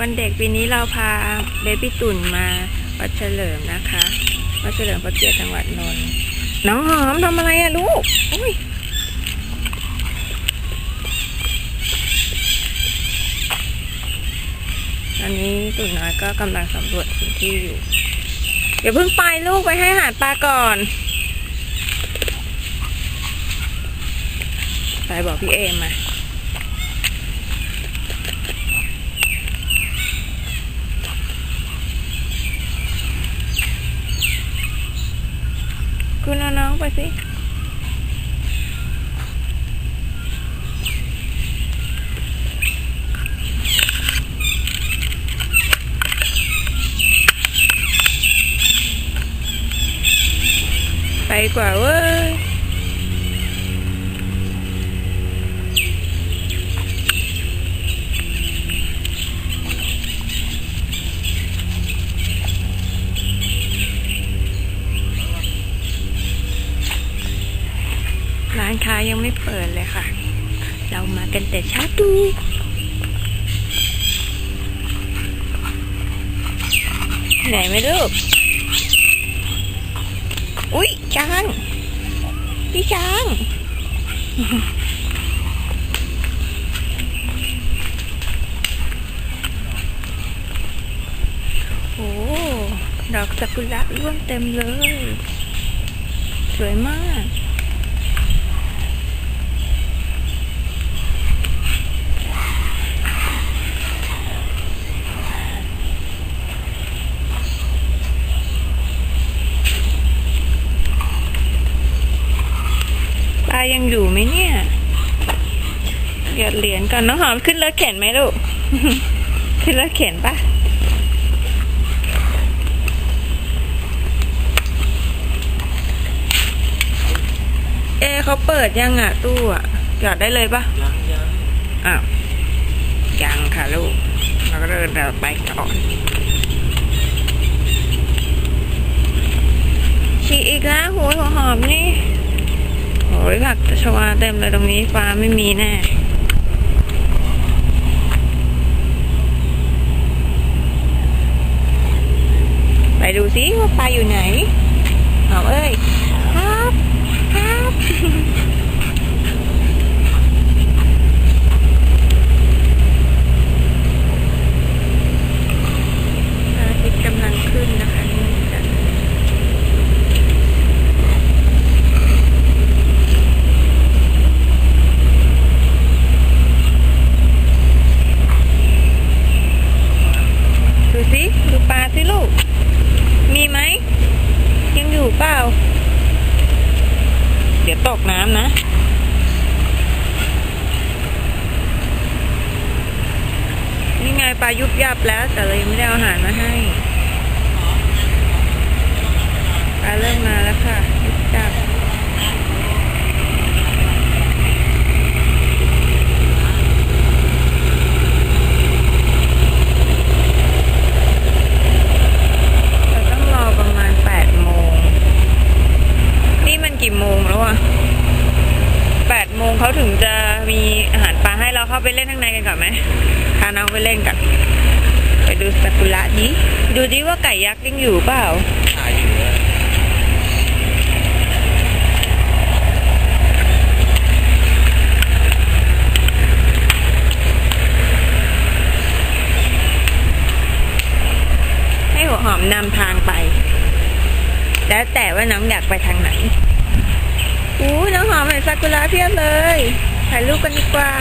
วันเด็กปีนี้เราพาเบบี้ตุ่นมาวัดเฉลิมนะคะวัดเฉลิมพระเกียรติจังหวัดนนท์น้องหอมทำอะไรอะลูกอุ้ยตอนนี้ตุ่นน้อยก็กำลังสำรวจพื้นที่อยู่เดี๋ยวเพิ่งไปลูกไปให้อาหารปลาก่อนไปบอกพี่เอมมา คุณเอาน้ ค้ายังไม่เปิดเลยค่ะ เรามากันแต่เช้าตูไหนไม่ลูกอุ๊ยช้าง พี่ช้าง โอ้ ดอกซากุระร่วงเต็มเลย สวยมากายังอยู่ไหมเนี่ยหยอดเหรียญก่อนน้องหอมขึ้นรถเข็นไหมลูก ขึ้นรถเข็นปะเอะเขาเปิดยังอะ ตู้อะหยอดได้เลยปะยังยังอ้าวยังค่ะลูก เราก็เดินเราไปก่อนฉีกอีกแล้วหัวหัวหอมนี่ โอ้ยผักชวาเต็มเลยตรงนี้ปลาไม่มีแน่ไปดูสิว่าปลาอยู่ไหนเอาเอ้ย ครับ ครับ พระอาทิตย์กำลังขึ้นนะคะนี่จ้ะดูสิ ดูปลาสิลูก มีไหม ยังอยู่เปล่า เดี๋ยวตกน้ำนะ นี่ไงปลายุบยับแล้ว แต่เรายังไม่ได้เอาอาหารมาให้ปลาเริ่มมาแล้วค่ะ ยุบยับเราต้องรอประมาณแปดโมง นี่มันกี่โมงแล้วอะแปดโมงเขาถึงจะมีอาหารปลาให้ เราเข้าไปเล่นข้างในกันก่อนไหมพาน้องไปเล่นกัน ไปดูซากุระดิดูดิว่าไก่ยักษ์ยังอยู่เปล่าถ่ายอยู่ให้หัวหอมนำทางไป แล้วแต่ว่าน้องอยากไปทางไหนอู้น้องหอมเห็นซากุระเพียบเลย ถ่ายรูปกันดีกว่า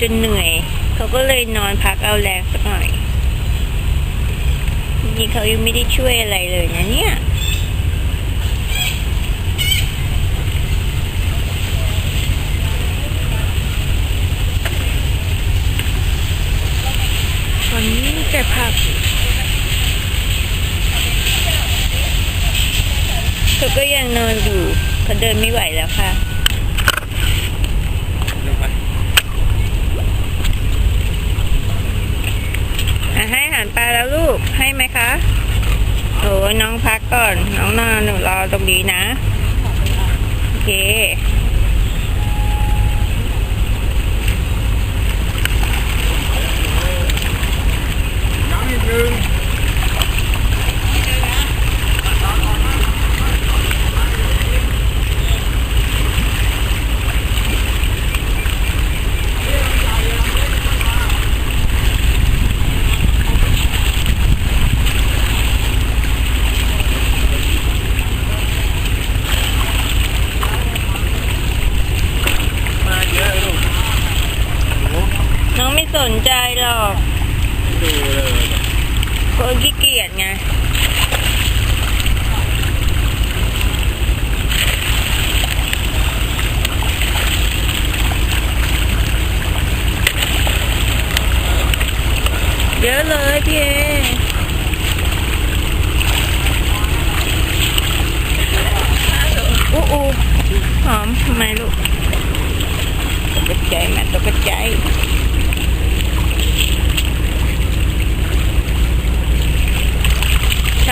จนเหนื่อย เขาก็เลยนอนพักเอาแรงสักหน่อยจริงๆเขายังไม่ได้ช่วยอะไรเลยนะเนี่ยวันนี้แต่ผักเธอก็ยังนอนอยู่เขาเดินไม่ไหวแล้วค่ะ ลงไป อะให้อาหารปลาแล้วลูก ให้ ไหมคะโอ้น้องพักก่อน น้องนอนหนูรอตรงนี้นะ โอเค น้ำอีกหนึ่ง มาเยอะลูกโอ้ น้องไม่ สนใจหรอกดูเลยคนขี้เกียจไงเยอะเลยพี่เออู้อูหอมทำไมลูกตกใจแม่ตกใจ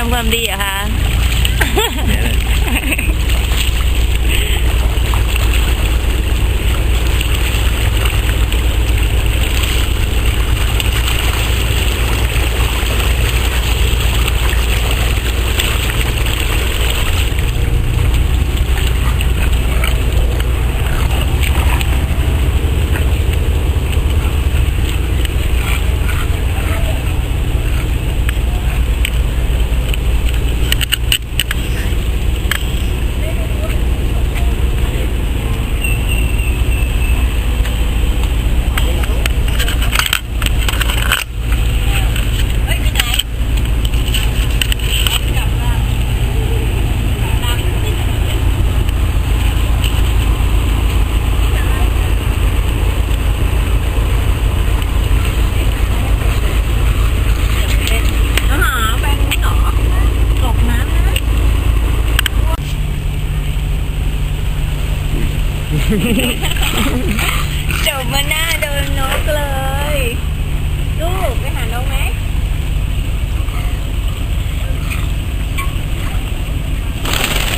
ทำความดีเหรอะคะ อาหารแบงค์หรอตกน้ำนะ จบมาหน้าโดนนกเลย ลูกไปหานกไหม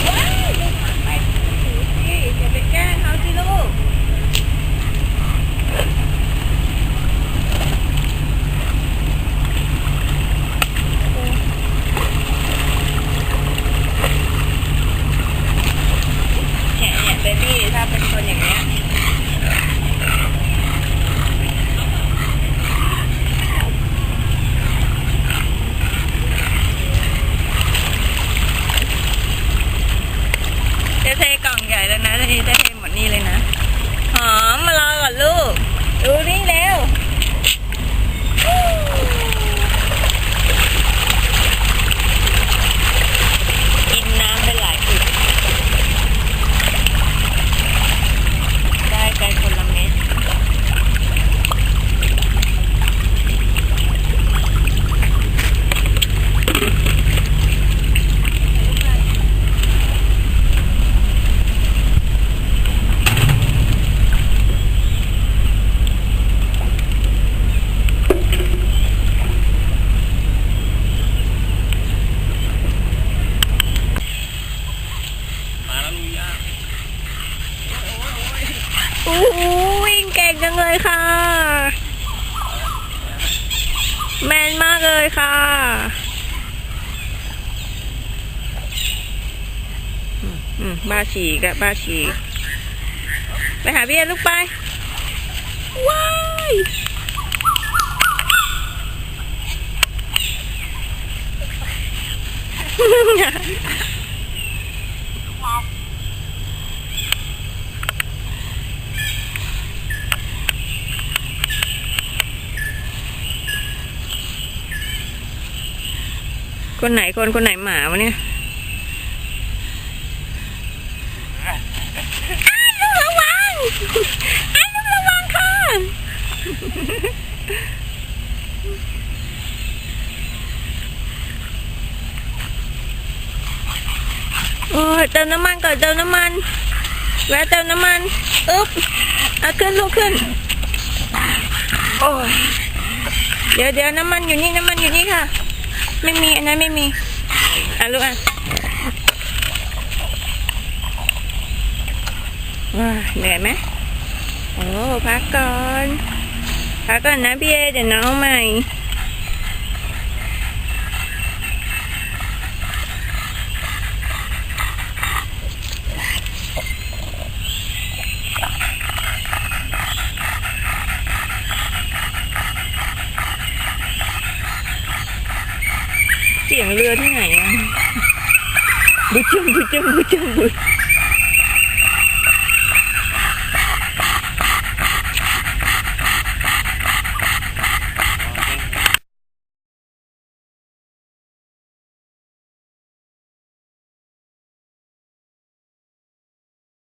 ว้ายลูกหมาไปถือสิอย่าไปแกล้งเขาสิลูก เนี่ยเนี่ยเบบี้ถ้าเป็นคนอย่างเนี้ยจะเทกล่องใหญ่แล้วนะทีนี้จะเทหมดนี่เลยนะ หอมมารอก่อนลูก ดูนี่เร็ว กินน้ำไปหลายอึก ได้กันคนละเม็ด อู้วิ่งเก่งจังเลยค่ะ แมนมากเลยค่ะ อืมบ้าฉีกะบ้าฉีกไปหาพี่เอลูกไป ว้าย คนไหนคนคนไหนหมาวะเนี่ยอ้ลูกระวังอ้ลูกระวังค่ะโอ้ยเติมน้ำมันก่อนเติมน้ำมัน แวะเติมน้ำมันอึ๊บเอาขึ้นลูกขึ้น โอ้ยเดี๋ยวเดี๋ยวน้ำมันอยู่นี่น้ำมันอยู่นี่ค่ะ ไม่มีอันนั้นไม่มี อะลูกอะว้าเหนื่อยไหมโอ้พักก่อนพักก่อนนะพี่เอเดี๋ยวน้องใหม่ เสียงเรือที่ไหนอะบุจุมบุจุมบุจุมบุ